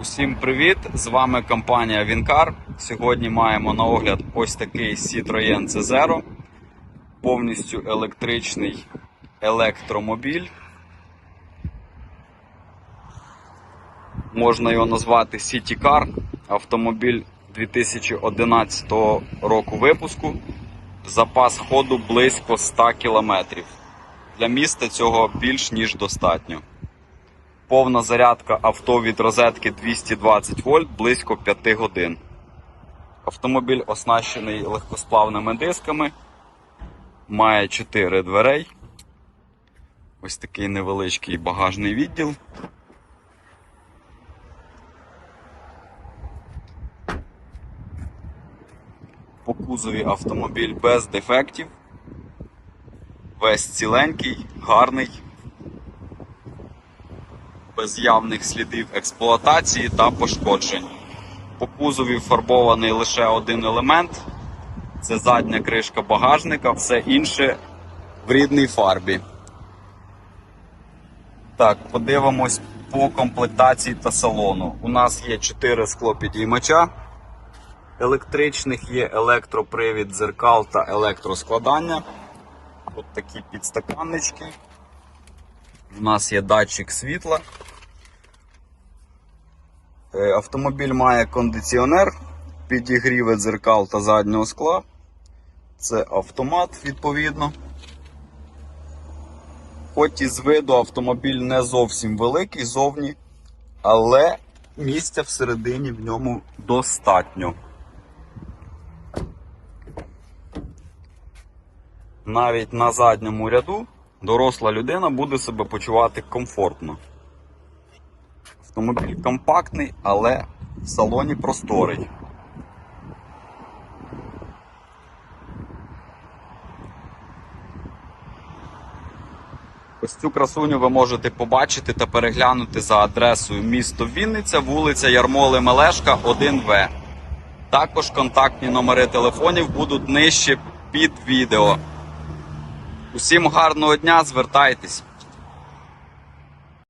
Усім привіт! З вами компанія Вінкар. Сьогодні маємо на огляд ось такий Citroën C0, повністю електричний електромобіль. Можна його назвати City Car. Автомобіль 2011 року випуску. Запас ходу близько 100 км. Для міста цього більш ніж достатньо. Повна зарядка авто від розетки 220 вольт близько 5 годин. Автомобіль оснащений легкосплавними дисками, має 4 дверей. Ось такий невеличкий багажний відділ. По кузові автомобіль без дефектів. Весь ціленький, гарний без явних слідів експлуатації та пошкоджень. По кузові фарбований лише один елемент це задня кришка багажника, все інше в рідній фарбі. Так, подивимось по комплектації та салону. У нас є 4 склопідіймача електричних, є електропривід дзеркал та електроскладання. Тут такі підстаканнички. У нас є датчик світла. Е, Автомобіль має кондиціонер, підігріви дзеркал та заднього скла. Це автомат відповідно. Хоч із виду автомобіль не зовсім великий зовні, але місця всередині в ньому достатньо. Навіть на задньому ряду доросла людина буде себе почувати комфортно. Автомобіль компактний, але в салоні просторий. Ось цю красуню ви можете побачити та переглянути за адресою місто Вінниця, вулиця Ярмоли Мелешка, 1В. Також контактні номери телефонів будуть нижче під відео. Усім гарного дня, звертайтесь.